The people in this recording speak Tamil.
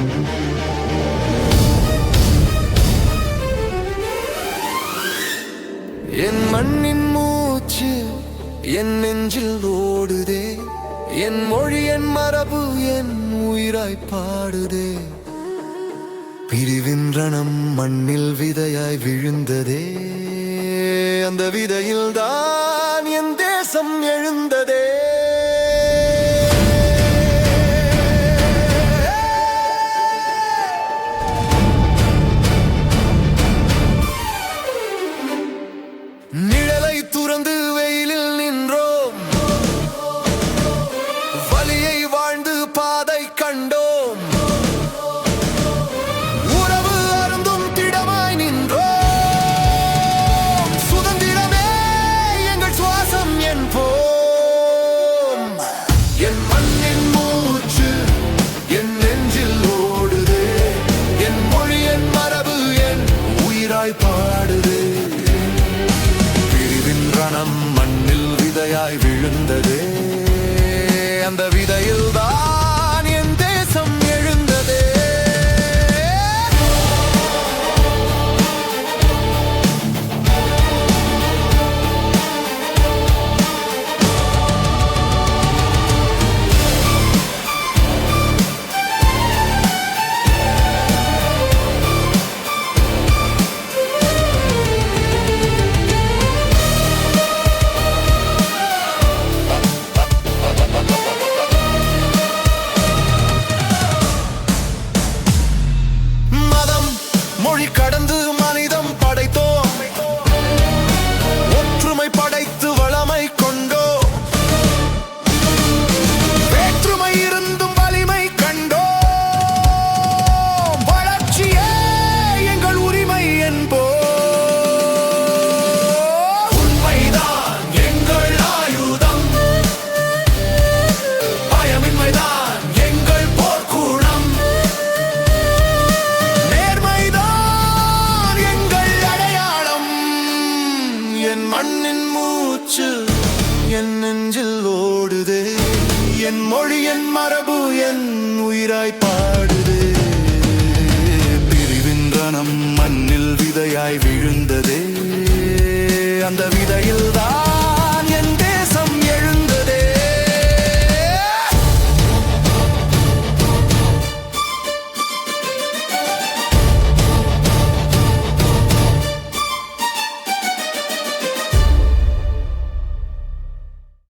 என் மண்ணின் மூச்சு என் நெஞ்சில் ஓடுதே. என் மொழி என் மரபு என் உயிராய் பாடுதே. பிரிவின்றனம் மண்ணில் விதையாய் விழுந்ததே. அந்த விதையில் தான் பாடுது. பிரிவின் ரணம் மண்ணில் விதையாய் விழுந்ததே. மூச்சு என் நெஞ்சில் ஓடுதே. என் மொழி என் மரபு என் உயிராய் பாடுதே. பிரிவின் ரணம் மண்ணில் விதையாய் விழுந்ததே.